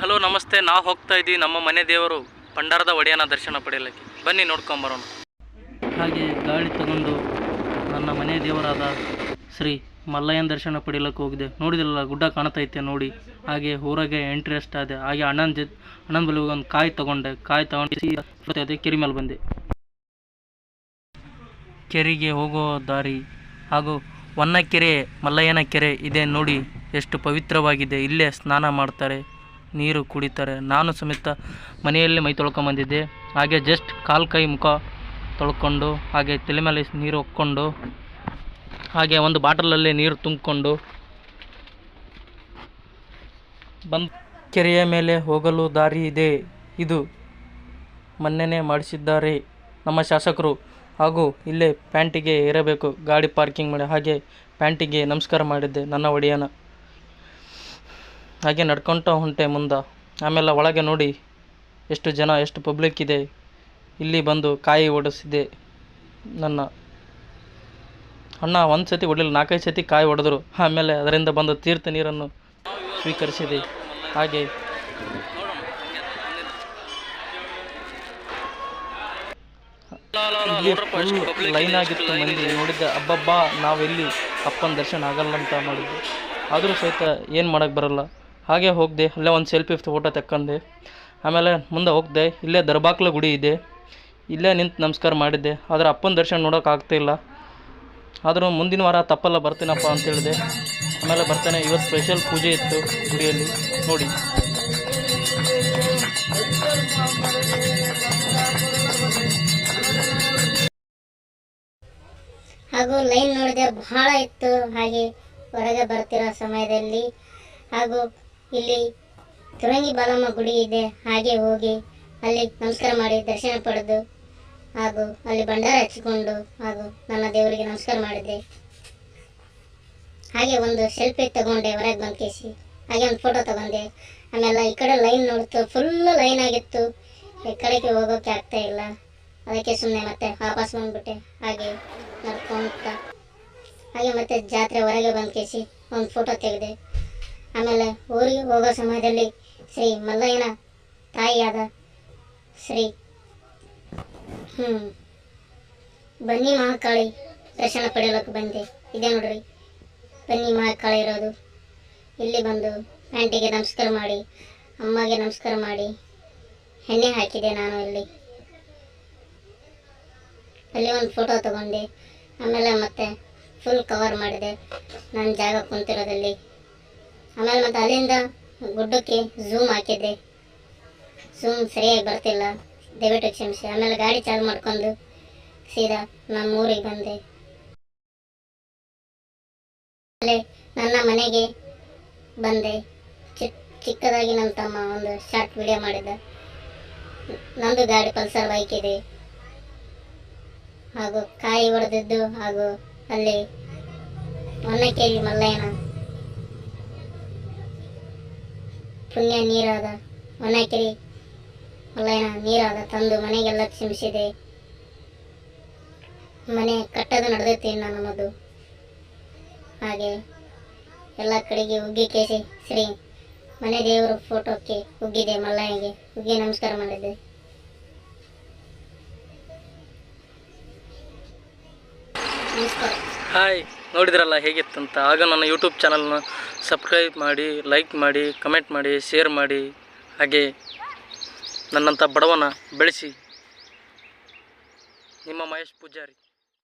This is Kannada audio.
ಹಲೋ, ನಮಸ್ತೆ. ನಾವು ಹೋಗ್ತಾ ಇದ್ದೀವಿ ನಮ್ಮ ಮನೆ ದೇವರು ಭಂಡಾರದ ಒಡೆಯನ ದರ್ಶನ ಪಡೆಯಲಿಕ್ಕೆ. ಬನ್ನಿ ನೋಡ್ಕೊಂಬರೋಣ ಹಾಗೆ ಗಾಳಿ ತಗೊಂಡು ನನ್ನ ಮನೆ ದೇವರಾದ ಶ್ರೀ ಮಲ್ಲಯ್ಯನ ದರ್ಶನ ಪಡೆಯಲಿಕ್ಕೆ ಹೋಗಿದೆ. ನೋಡಿದಿಲ್ಲ ಗುಡ್ಡ ಕಾಣ್ತೈತೆ ನೋಡಿ. ಹಾಗೆ ಊರಾಗೆ ಎಂಟ್ರಿ ಅಷ್ಟಾದೆ ಹಾಗೆ ಅಣ್ಣನ ಜೊತೆ, ಅಣ್ಣನ ಬಳಿ ಒಂದು ಕಾಯಿ ತಗೊಂಡೆ. ಕಾಯಿ ತಗೊಂಡು ಕೆರೆ ಮೇಲೆ ಬಂದೆ. ಕೆರೆಗೆ ಹೋಗೋ ದಾರಿ ಹಾಗೂ ಹೊನ್ನಕೆರೆ ಮಲ್ಲಯ್ಯನ ಕೆರೆ ಇದೆ ನೋಡಿ ಎಷ್ಟು ಪವಿತ್ರವಾಗಿದೆ. ಇಲ್ಲೇ ಸ್ನಾನ ಮಾಡ್ತಾರೆ. ನೀರು ಕುಡಿತಾರೆ. ನಾನು ಸಮೇತ ಮನೆಯಲ್ಲಿ ಮೈ ತೊಳ್ಕೊಂಬಂದಿದ್ದೆ ಹಾಗೆ ಜಸ್ಟ್ ಕಾಲು ಕೈ ಮುಖ ತೊಳ್ಕೊಂಡು, ಹಾಗೆ ತಲೆ ಮೇಲೆ ನೀರು ಹೊಕ್ಕೊಂಡು ಹಾಗೆ ಒಂದು ಬಾಟಲಲ್ಲಿ ನೀರು ತುಂಬಿಕೊಂಡು ಬಂದು ಕೆರೆಯ ಮೇಲೆ ಹೋಗಲು ದಾರಿ ಇದೆ. ಇದು ಮೊನ್ನೆನೇ ಮಾಡಿಸಿದ್ದಾರೆ ನಮ್ಮ ಶಾಸಕರು. ಹಾಗೂ ಇಲ್ಲೇ ಪ್ಯಾಂಟಿಗೆ ಇರಬೇಕು ಗಾಡಿ ಪಾರ್ಕಿಂಗ್ ಮಾಡಿ, ಹಾಗೆ ಪ್ಯಾಂಟಿಗೆ ನಮಸ್ಕಾರ ಮಾಡಿದ್ದೆ. ನನ್ನ ಒಡೆಯನ. ಹಾಗೆ ನಡ್ಕೊಂತ ಹೊಂಟೆ ಮುಂದೆ. ಆಮೇಲೆ ಒಳಗೆ ನೋಡಿ ಎಷ್ಟು ಜನ, ಎಷ್ಟು ಪಬ್ಲಿಕ್ ಇದೆ. ಇಲ್ಲಿ ಬಂದು ಕಾಯಿ ಓಡಿಸಿದೆ ನನ್ನ. ಅಣ್ಣ, ಒಂದು ಸತಿ ಹೊಡಲಿಲ್ಲ ನಾಲ್ಕೈದು ಸತಿ ಕಾಯಿ ಹೊಡೆದ್ರು ಆಮೇಲೆ ಅದರಿಂದ ಬಂದ ತೀರ್ಥ ನೀರನ್ನು ಸ್ವೀಕರಿಸಿದೆ. ಹಾಗೆ ಲೈನ್ ಆಗಿತ್ತು ಮಂದಿ. ನೋಡಿದ್ದೆ, ಅಬ್ಬಬ್ಬಾ, ನಾವೆಲ್ಲಿ ಅಪ್ಪನ ದರ್ಶನ ಆಗಲ್ಲ ಅಂತ ಮಾಡಿದ್ದೆ. ಆದರೂ ಸಹಿತ ಏನು ಮಾಡೋಕ್ಕೆ ಬರಲ್ಲ. ಹಾಗೆ ಹೋಗಿದೆ, ಅಲ್ಲೇ ಒಂದು ಸೆಲ್ಫಿ ಫೋಟೋ ತಕ್ಕಂಡೆ ಆಮೇಲೆ ಮುಂದೆ ಹೋಗಿದೆ, ಇಲ್ಲೇ ದರ್ಬಾಕ್ಲ ಗುಡಿ ಇದೆ. ಇಲ್ಲೇ ನಿಂತು ನಮಸ್ಕಾರ ಮಾಡಿದ್ದೆ. ಆದರೆ ಅಪ್ಪನ ದರ್ಶನ ನೋಡೋಕೆ ಆಗ್ತಿಲ್ಲ ಆದರೂ ಮುಂದಿನ ವಾರ ತಪ್ಪಲ್ಲ, ಬರ್ತೀನಪ್ಪ ಅಂತ ಹೇಳಿದೆ. ಆಮೇಲೆ ಬರ್ತಾನೆ. ಇವತ್ತು ಸ್ಪೆಷಲ್ ಪೂಜೆ ಇತ್ತು ಗುಡಿಯಲ್ಲಿ. ನೋಡಿ. ಹಾಗೂ ಲೈನ್ ನೋಡಿದೆ ಬಹಳ ಇತ್ತು. ಹಾಗೆ ಹೊರಗೆ ಬರ್ತಿರೋ ಸಮಯದಲ್ಲಿ ಹಾಗೂ ಇಲ್ಲಿ ತುರಂಗಿ ಬಾಲಮ್ಮ ಗುಡಿ ಇದೆ. ಹಾಗೆ ಹೋಗಿ ಅಲ್ಲಿ ನಮಸ್ಕಾರ ಮಾಡಿ ದರ್ಶನ ಪಡೆದು ಹಾಗೂ ಅಲ್ಲಿ ಭಂಡಾರ ಹಚ್ಚಿಕೊಂಡು ಹಾಗೂ ನನ್ನ ದೇವರಿಗೆ ನಮಸ್ಕಾರ ಮಾಡಿದೆ. ಹಾಗೆ ಒಂದು ಸೆಲ್ಫಿ ತಗೊಂಡೆ ಹೊರಗೆ ಬಂದು ಕೇಸಿ. ಹಾಗೆ ಒಂದು ಫೋಟೋ ತಗೊಂಡೆ. ಆಮೇಲೆ ಈ ಕಡೆ ಲೈನ್ ನೋಡ್ತು ಫುಲ್ ಲೈನ್ ಆಗಿತ್ತು. ಈ ಕಡೆಗೆ ಹೋಗೋಕೆ ಆಗ್ತಾ ಇಲ್ಲ. ಅದಕ್ಕೆ ಸುಮ್ಮನೆ ಮತ್ತೆ ವಾಪಸ್ ಬಂದ್ಬಿಟ್ಟೆ. ಹಾಗೆ ನಡ್ಕೊಂತ. ಹಾಗೆ ಮತ್ತೆ ಜಾತ್ರೆ ಹೊರಗೆ ಬಂದು ಕೇಸಿ, ಒಂದು ಫೋಟೋ ತೆಗೆದೆ. ಆಮೇಲೆ ಊರಿಗೆ ಹೋಗೋ ಸಮಯದಲ್ಲಿ ಶ್ರೀ ಮಲ್ಲಯ್ಯನ ತಾಯಿಯಾದ ಶ್ರೀ ಹ್ಞೂ ಬನ್ನಿ ಮಹಾಕಾಳಿ ದರ್ಶನ ಪಡೆಯಲಕ್ಕೆ ಬಂದೆ. ಇದೆ ನೋಡ್ರಿ, ಬನ್ನಿ ಮಹಾಕಾಳಿ ಇರೋದು. ಇಲ್ಲಿ ಬಂದು ಆಂಟಿಗೆ ನಮಸ್ಕಾರ ಮಾಡಿ, ಅಮ್ಮಗೆ ನಮಸ್ಕಾರ ಮಾಡಿ. ಎಣ್ಣೆ ಹಾಕಿದೆ ನಾನು ಇಲ್ಲಿ. ಅಲ್ಲಿ ಒಂದು ಫೋಟೋ ತಗೊಂಡೆ. ಆಮೇಲೆ ಮತ್ತೆ ಫುಲ್ ಕವರ್ ಮಾಡಿದೆ. ನನ್ನ ಜಾಗ ಕುಂತಿರೋದಲ್ಲಿ ಆಮೇಲೆ ಮತ್ತೆ ಅಲ್ಲಿಂದ ಗುಡ್ಡಕ್ಕೆ ಝೂಮ್ ಹಾಕಿದ್ದೆ. ಝೂಮ್ ಸರಿಯಾಗಿ ಬರ್ತಿಲ್ಲ. ದಯವಿಟ್ಟು ಕ್ಷಮಿಸಿ. ಆಮೇಲೆ ಗಾಡಿ ಚಾಲು ಮಾಡ್ಕೊಂಡು ಸೀದಾ ನಮ್ಮ ಊರಿಗೆ ಬಂದೆ. ಆಮೇಲೆ ನನ್ನ ಮನೆಗೆ ಬಂದೆ. ಚಿಕ್ಕ ಚಿಕ್ಕದಾಗಿ ನಮ್ಮ ತಮ್ಮ ಒಂದು ಶಾರ್ಟ್ ವಿಡಿಯೋ ಮಾಡಿದ್ದ. ನಂದು ಗಾಡಿ ಪಲ್ಸರ್ ಬೈಕ್ ಇದೆ. ಹಾಗೂ ಕಾಯಿ ಹೊಡೆದಿದ್ದು ಹಾಗೂ ಅಲ್ಲಿ ಹೊನ್ನಕೇರಿ ಮಲ್ಲಯ್ಯನ ಪುಣ್ಯ ನೀರಾದ ಹೊನ್ನಕೆರೆ ಮಲ್ಲಯ್ಯನ ನೀರಾದ ತಂದು ಮನೆಗೆಲ್ಲ ಕ್ಷಮಿಸಿದೆ. ಮನೆ ಕಟ್ಟೋದು ನಡೆದೈತಿ ನಾನು ನಮ್ಮದು. ಹಾಗೆ ಎಲ್ಲ ಕಡೆಗೆ ಉಗ್ಗಿ ಕೇಸಿ ಶ್ರೀ ಮನೆ ದೇವರು ಫೋಟೋಕ್ಕೆ ಉಗ್ಗಿದೆ ಮಲ್ಲಯ್ಯಗೆ ಉಗ್ಗಿ ನಮಸ್ಕಾರ ಮಾಡಿದ್ದೆ ಹಾಯ್, ನೋಡಿದ್ರಲ್ಲ ಹೇಗಿತ್ತಂತ? ಆಗ ನನ್ನ ಯೂಟ್ಯೂಬ್ ಚಾನಲ್ನ ಸಬ್ಸ್ಕ್ರೈಬ್ ಮಾಡಿ, ಲೈಕ್ ಮಾಡಿ, ಕಮೆಂಟ್ ಮಾಡಿ, ಶೇರ್ ಮಾಡಿ, ಹಾಗೆ ನನ್ನಂಥ ಬಡವನ ಬೆಳೆಸಿ. ನಿಮ್ಮ ಮಹೇಶ್ ಪೂಜಾರಿ.